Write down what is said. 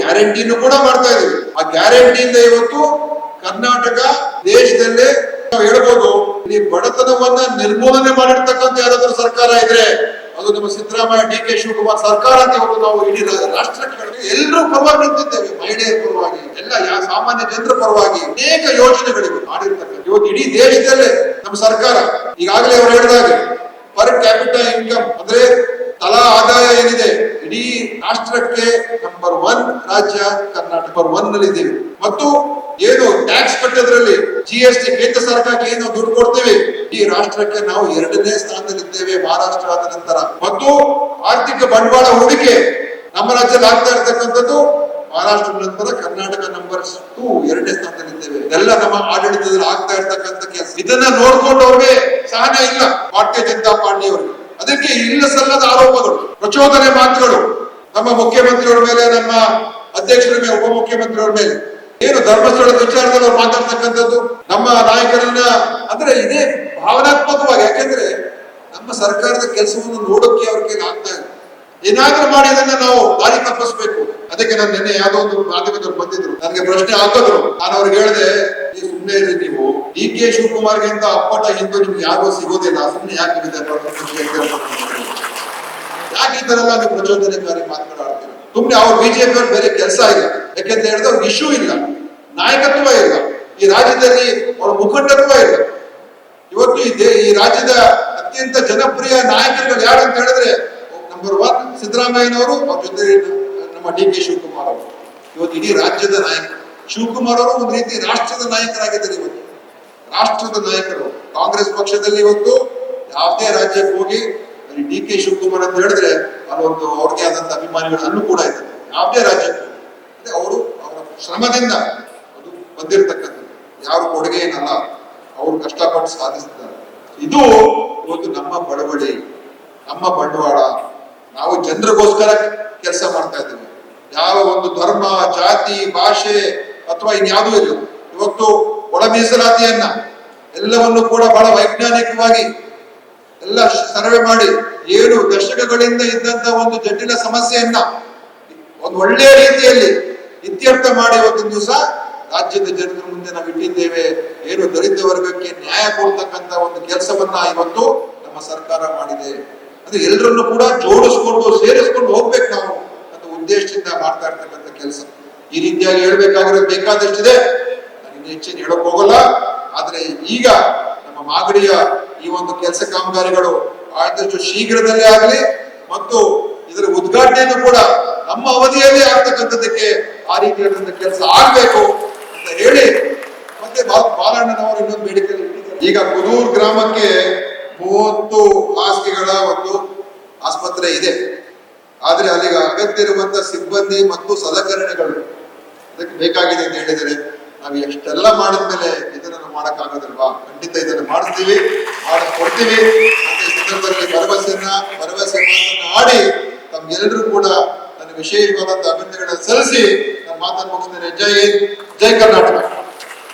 ಗ್ಯಾರಂಟಿನೂ ಕೂಡ ಮಾಡ್ತಾ ಇದೀವಿ. ಆ ಗ್ಯಾರಂಟಿಯಿಂದ ಇವತ್ತು ಕರ್ನಾಟಕ ದೇಶದಲ್ಲೇ ನಾವು ಹೇಳ್ಬೋದು, ಇಲ್ಲಿ ಬಡತನವನ್ನ ನಿರ್ಮೂಲನೆ ಮಾಡಿರ್ತಕ್ಕಂಥ ಯಾರಾದ್ರೂ ಸರ್ಕಾರ ಇದ್ರೆ, ಅದು ನಮ್ಮ ಸಿದ್ದರಾಮಯ್ಯ, ಡಿ ಕೆ ಶಿವಕುಮಾರ್ ಸರ್ಕಾರ ಅಂತ ಇವತ್ತು ನಾವು ಇಡೀ ರಾಷ್ಟ್ರಕ್ಕೆ ಎಲ್ಲರೂ ಪರವಾಗಿ ನಿಂತಿದ್ದೇವೆ. ಮಹಿಳೆಯರ ಪರವಾಗಿ, ಎಲ್ಲ ಸಾಮಾನ್ಯ ಜನರ ಪರವಾಗಿ ಅನೇಕ ಯೋಜನೆಗಳಿವೆ ಮಾಡಿರ್ತಕ್ಕಂಥ. ಇವತ್ತು ಇಡೀ ದೇಶದಲ್ಲೇ ನಮ್ಮ ಸರ್ಕಾರ ಈಗಾಗಲೇ ಅವರು ಹೇಳಿದಾಗ ಪರ್ ಕ್ಯಾಪಿಟಲ್ ಇನ್ಕಮ್ ಅಂದ್ರೆ ತಲಾ ಆದಾಯ ಏನಿದೆ ಇಡೀ ರಾಷ್ಟ್ರಕ್ಕೆ ನಂಬರ್ ಒನ್ ರಾಜ್ಯ ಕರ್ನಾಟಕ ಒನ್ನಲ್ಲಿ ಇದ್ದೀವಿ ಮತ್ತು ಏನು ಟ್ಯಾಕ್ಸ್ ಕಟ್ಟೋದ್ರಲ್ಲಿ ಜಿ ಎಸ್ ಟಿ ಕೇಂದ್ರ ಸರ್ಕಾರಕ್ಕೆ ಏನು ದುಡ್ಡು ಕೊಡ್ತೀವಿ. ಈ ರಾಷ್ಟ್ರಕ್ಕೆ ನಾವು ಎರಡನೇ ಸ್ಥಾನದಲ್ಲಿದ್ದೇವೆ, ಮಹಾರಾಷ್ಟ್ರ ಆದ ನಂತರ. ಮತ್ತು ಆರ್ಥಿಕ ಬಂಡವಾಳ ಹೂಡಿಕೆ ನಮ್ಮ ರಾಜ್ಯದಲ್ಲಿ ಆಗ್ತಾ ಇರ್ತಕ್ಕಂಥದ್ದು ಮಹಾರಾಷ್ಟ್ರ ನಂತರ ಕರ್ನಾಟಕ ನಂಬರ್ ಟೂ ಎರಡನೇ ಸ್ಥಾನದಲ್ಲಿದ್ದೇವೆ. ಇದೆಲ್ಲ ನಮ್ಮ ಆಡಳಿತದಲ್ಲಿ ಆಗ್ತಾ ಇರ್ತಕ್ಕಂಥ ಕೆಲಸ. ಇದನ್ನ ನೋಡ್ಕೊಂಡು ಅವ್ರಿಗೆ ಸಹನೆ ಇಲ್ಲ. ಭಾರತೀಯ ಜನತಾ ಪಾರ್ಟಿ ಅದಕ್ಕೆ ಇಲ್ಲ ಸಲ್ಲದ ಆರೋಪಗಳು, ಪ್ರಚೋದನೆ ಮಾತುಗಳು. ನಮ್ಮ ಮುಖ್ಯಮಂತ್ರಿಯವರ ಮೇಲೆ, ನಮ್ಮ ಅಧ್ಯಕ್ಷರ ಮೇಲೆ ಉಪಮುಖ್ಯಮಂತ್ರಿಯವರ ಮೇಲೆ. ಏನು ಧರ್ಮಸ್ಥಳದ ವಿಚಾರದಲ್ಲಿ ಅವ್ರು ಮಾತಾಡ್ತಕ್ಕಂಥದ್ದು? ನಮ್ಮ ನಾಯಕರನ್ನ, ಅಂದ್ರೆ ಇದೇ ಭಾವನಾತ್ಮಕವಾಗಿ, ಯಾಕೆಂದ್ರೆ ನಮ್ಮ ಸರ್ಕಾರದ ಕೆಲಸವನ್ನು ನೋಡೋಕೆ ಅವ್ರಿಗೆ ಆಗ್ತಾ ಇಲ್ಲ. ಏನಾದ್ರೂ ಮಾಡಿ ಅದನ್ನ ನಾವು ದಾರಿ ತಪ್ಪಿಸ್ಬೇಕು. ಅದಕ್ಕೆ ನಾನು ನಿನ್ನೆ ಯಾವ್ದೋ ಒಂದು ಮಾಧ್ಯಮದವ್ರು ಬಂದಿದ್ರು. ನನಗೆ ಪ್ರಶ್ನೆ ಹಾಕಿದ್ರು. ನಾನು ಅವ್ರಿಗೆ ಹೇಳಿದೆ ನೀವು ಸುಮ್ಮನೆ ಇರಿ ನೀವು. ಡಿ ಕೆ ಶಿವಕುಮಾರ್ಗಿಂತ ಅಪ್ಪಟ ಹಿಂದೂ ನಿಮ್ಗೆ ಸಿಗೋದೇ ಸಿಗೋದಿಲ್ಲ. ಸುಮ್ಮನೆ ಯಾಕೆ ಯಾಕೆ ಈ ತರ ಎಲ್ಲ ನೀವು ಪ್ರಚೋದನೆಕಾರಿ ಮಾತನಾಡ್ತೀರ ಸುಮ್ಮನೆ ಅವ್ರ ಬಿಜೆಪಿ ಅವ್ರು ಬೇರೆ ಕೆಲಸ ಇಲ್ಲ. ಯಾಕೆಂತ ಹೇಳಿದ್ರೆ ಅವ್ರಿಗೆ ಇಶ್ಯೂ ಇಲ್ಲ. ನಾಯಕತ್ವ ಇಲ್ಲ. ಈ ರಾಜ್ಯದಲ್ಲಿ ಅವ್ರ ಮುಖಂಡತ್ವ ಇಲ್ಲ. ಇವತ್ತು ಈ ರಾಜ್ಯದ ಅತ್ಯಂತ ಜನಪ್ರಿಯ ನಾಯಕರುಗಳು ಯಾರು ಅಂತ ಹೇಳಿದ್ರೆ ನಂಬರ್ ಒನ್ ಸಿದ್ದರಾಮಯ್ಯನವರು, ಅವ್ರ ಜೊತೆ ನಮ್ಮ ಡಿ ಕೆ ಶಿವಕುಮಾರ್ ಅವರು. ಇವತ್ತು ಇಡೀ ರಾಜ್ಯದ ನಾಯಕ ಶಿವಕುಮಾರ್ ಅವರು ಒಂದು ರೀತಿ ರಾಷ್ಟ್ರದ ನಾಯಕರಾಗಿದ್ದಾರೆ ಇವತ್ತು. ರಾಷ್ಟ್ರದ ನಾಯಕರು. ಕಾಂಗ್ರೆಸ್ ಪಕ್ಷದಲ್ಲಿ ಇವತ್ತು ಯಾವುದೇ ರಾಜ್ಯಕ್ಕೆ ಹೋಗಿ ಡಿ ಕೆ ಶಿವಕುಮಾರ್ ಅಂತ ಹೇಳಿದ್ರೆ ಅಲ್ಲೊಂದು ಅವ್ರಿಗೆ ಆದಂತ ಅಭಿಮಾನಿಗಳು ಅಲ್ಲೂ ಕೂಡ ಇದೆ ಯಾವುದೇ ರಾಜ್ಯಕ್ಕೆ ಅಂದ್ರೆ ಅವರು ಅವರ ಶ್ರಮದಿಂದ ಅದು ಬಂದಿರತಕ್ಕಂಥದ್ದು. ಯಾರು ಕೊಡುಗೆ ಏನಲ್ಲ, ಅವರು ಕಷ್ಟಪಟ್ಟು ಸಾಧಿಸ್ತಾರೆ. ಇದು ಇವತ್ತು ನಮ್ಮ ಬಡವಳಿ ನಮ್ಮ ಬಂಡವಾಳ. ನಾವು ಜನರಿಗೋಸ್ಕರ ಕೆಲಸ ಮಾಡ್ತಾ ಇದ್ದೀವಿ. ಯಾವ ಒಂದು ಧರ್ಮ, ಜಾತಿ, ಭಾಷೆ ಅಥವಾ ಇನ್ಯಾವುದೂ ಇಲ್ಲ. ಇವತ್ತು ಒಳ ಮೀಸಲಾತಿಯನ್ನ ಎಲ್ಲವನ್ನು ಕೂಡ ಬಹಳ ವೈಜ್ಞಾನಿಕವಾಗಿ ಎಲ್ಲ ಸರ್ವೆ ಮಾಡಿ ಏಳು ದಶಕಗಳಿಂದ ಇದ್ದಂತ ಒಂದು ಜಟಿಲ ಸಮಸ್ಯೆಯನ್ನ ಒಂದು ಒಳ್ಳೆಯ ರೀತಿಯಲ್ಲಿ ಇತ್ಯರ್ಥ ಮಾಡಿ ಇವತ್ತಿನ ದಿವಸ ರಾಜ್ಯದ ಜನರ ಮುಂದೆ ನಾವು ಇಟ್ಟಿದ್ದೇವೆ. ಏನು ದಲಿತ ವರ್ಗಕ್ಕೆ ನ್ಯಾಯ ಕೊಡ್ತಕ್ಕಂತ ಒಂದು ಕೆಲಸವನ್ನ ಇವತ್ತು ನಮ್ಮ ಸರ್ಕಾರ ಮಾಡಿದೆ. ಅಂದ್ರೆ ಎಲ್ಲರನ್ನು ಕೂಡ ಜೋಡಿಸ್ಕೊಂಡು, ಸೇರಿಸ್ಕೊಂಡು ಹೋಗ್ಬೇಕು ನಾವು ಅಂತ ಉದ್ದೇಶದಿಂದ ಮಾಡ್ತಾ ಇರ್ತಕ್ಕಂಥ ಕೆಲಸ. ಈ ರೀತಿಯಾಗಿ ಹೇಳ್ಬೇಕಾಗಿರೋದು ಬೇಕಾದಷ್ಟಿದೆ. ನಾನು ಹೆಚ್ಚಿನ ಹೇಳಕ್ ಹೋಗಲ್ಲ ಆದ್ರೆ ಈಗ ನಮ್ಮ ಮಾಗಡಿಯ ಈ ಒಂದು ಕೆಲಸ ಕಾಮಗಾರಿಗಳು ಆದಷ್ಟು ಶೀಘ್ರದಲ್ಲೇ ಆಗಲಿ ಮತ್ತು ಇದರ ಉದ್ಘಾಟನೆಯನ್ನು ಕೂಡ ನಮ್ಮ ಅವಧಿಯಲ್ಲಿ ಆಗ್ತಕ್ಕಂಥದ್ದಕ್ಕೆ ಆ ರೀತಿಯಾದ ಕೆಲಸ ಆಗಬೇಕು ಅಂತ ಹೇಳಿ ಮತ್ತೆ ಬಾಲಣ್ಣನವರು ಇನ್ನೊಂದು ಬೇಡಿಕೆ ಈಗ ಕುದೂರ್ ಗ್ರಾಮಕ್ಕೆ ಮೂವತ್ತು ಹಾಸಿಗೆಗಳ ಒಂದು ಆಸ್ಪತ್ರೆ ಇದೆ. ಆದರೆ ಅಲ್ಲಿಗೆ ಅಗತ್ಯ ಇರುವಂತ ಸಿಬ್ಬಂದಿ ಮತ್ತು ಸಲಕರಣೆಗಳು ಅದಕ್ಕೆ ಬೇಕಾಗಿದೆ ಅಂತ ಹೇಳಿದರೆ ನಾವು ಎಷ್ಟೆಲ್ಲ ಮಾಡಿದ್ಮೇಲೆ ಇದನ್ನು ಮಾಡಕ್ಕಾಗೋದಿಲ್ವಾ? ಖಂಡಿತ ಇದನ್ನು ಮಾಡಿಸ್ತೀವಿ ಮಾಡಿಸ್ಕೊಡ್ತೀವಿ ಅಂತ ಈ ಸಂದರ್ಭದಲ್ಲಿ ಭರವಸೆಯನ್ನ, ಭರವಸೆ ಮಾತನ್ನ ಆಡಿ ತಮ್ಗೆಲ್ಲರೂ ಕೂಡ ನನ್ನ ವಿಶೇಷವಾದಂತಹ ಅಭಿನಂದನೆಗಳನ್ನು ಸಲ್ಲಿಸಿ ನಮ್ಮ ಮಾತನ್ನು ಮುಗಿಸ್ತೇನೆ. ಜೈ ಜೈ ಕರ್ನಾಟಕ.